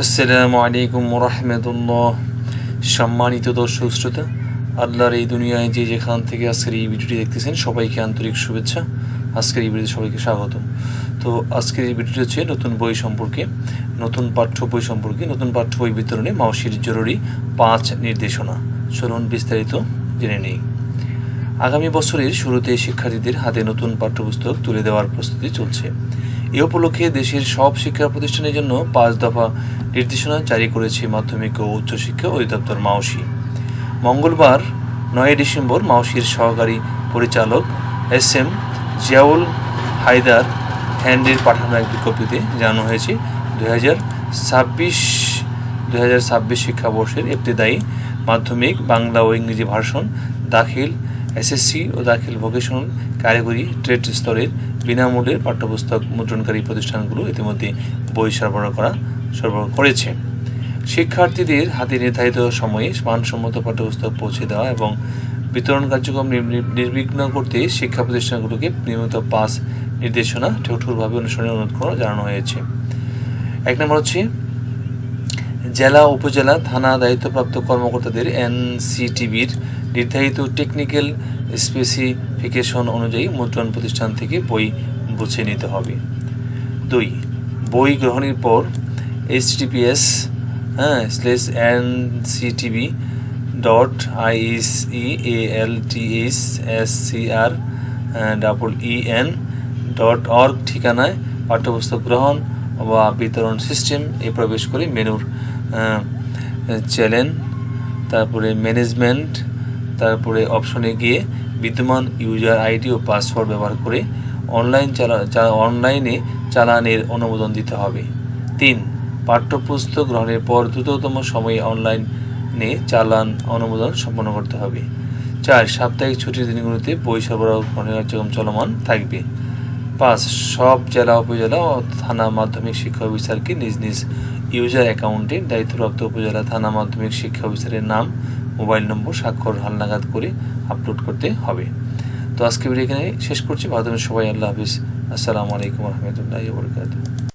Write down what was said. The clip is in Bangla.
আসসালামু আলাইকুম রহমতুল্লাহ সম্মানিত দর্শক শ্রোতা, আল্লাহর এই দুনিয়ায় যে যেখান থেকে আজকের এই ভিডিওটি দেখতেছেন, সবাইকে আন্তরিক শুভেচ্ছা। আজকের এই ভিডিওতে সবাইকে স্বাগত। তো আজকের এই ভিডিওটি হচ্ছে নতুন বই সম্পর্কে, নতুন পাঠ্য বই সম্পর্কে, নতুন পাঠ্য বই বিতরণে মাওসির জরুরি পাঁচ নির্দেশনা। চলুন বিস্তারিত জেনে নেই। আগামী বছরের শুরুতে শিক্ষার্থীদের হাতে নতুন পাঠ্যপুস্তক তুলে দেওয়ার প্রস্তুতি চলছে। এ উপলক্ষে দেশের সব শিক্ষা প্রতিষ্ঠানের জন্য পাঁচ দফা নির্দেশনা জারি করেছে মাধ্যমিক ও উচ্চশিক্ষা অধিদপ্তর মাওসি মঙ্গলবার নয় ডিসেম্বর মাওসির সহকারী পরিচালক এস এম জিয়াউল হায়দার হ্যান্ডের পাঠানো এক বিজ্ঞপ্তিতে জানানো হয়েছে, দুই হাজার ছাব্বিশ, দুই হাজার ছাব্বিশ শিক্ষাবর্ষের ইবতেদায়ী মাধ্যমিক, বাংলা ও ইংরেজি ভার্সন, দাখিল এসএসসি ও দাখিল ভোকেশনাল কারিগরি ট্রেড স্তরের বিনামূল্যের পাঠ্যপুস্তক মুদ্রণকারী প্রতিষ্ঠানগুলো ইতিমধ্যে বই সরবরাহ করা, সরবরাহ করেছে। শিক্ষার্থীদের হাতে নির্ধারিত সময়ে মানসম্মত পাঠ্যপুস্তক পৌঁছে দেওয়া এবং বিতরণ কার্যক্রম নির্বি- নির্বিঘ্ন করতে শিক্ষা প্রতিষ্ঠানগুলোকে নিয়মিত পাস নির্দেশনা ঠোঁটুরভাবে অনুসরণের অনুরোধ করা জানানো হয়েছে। এক নম্বর হচ্ছে জেলা, উপজেলা থানা দায়িত্বপ্রাপ্ত কর্মকর্তাদের এনসিটিভির নির্ধারিত টেকনিক্যাল স্পেসিফিকেশন অনুযায়ী মুদ্রণ প্রতিষ্ঠান থেকে বই বুঝে নিতে হবে। দুই, বই গ্রহণের পর এইচটিপিএস হ্যাঁ slash N CTV dot ISE L T H S C R double E N dot org ঠিকানায় পাঠ্যপুস্তক গ্রহণ বা বিতরণ সিস্টেম এ প্রবেশ করে মেনুর চ্যানেল তারপরে ম্যানেজমেন্ট তারপরে অপশনে গিয়ে বিদ্যমান ইউজার আইডি ও পাসওয়ার্ড ব্যবহার করে অনলাইন চালা অনলাইনে চালানের অনুমোদন দিতে হবে। তিন, পাঠ্যপুস্তক গ্রহণের পর দ্রুততম সময়ে অনলাইনে চালান অনুমোদন সম্পন্ন করতে হবে। চার, সাপ্তাহিক ছুটির দিনগুলোতে বই সরবরাহ কার্যক্রম চলমান থাকবে। পাঁচ সব জেলা উপজেলা ও থানা মাধ্যমিক শিক্ষা অফিসারকে নিজ নিজ ইউজার অ্যাকাউন্টে দায়িত্বপ্রাপ্ত উপজেলা থানা মাধ্যমিক শিক্ষা অফিসারের নাম, মোবাইল নম্বর, স্বাক্ষর, হালনাগাদ করে আপলোড করতে হবে। তো আজকে ভিডিও এখানে শেষ করছি। ভালো সবাই। আল্লাহ হাফিজ। আসসালামু আলাইকুম রহমতুল্লাহ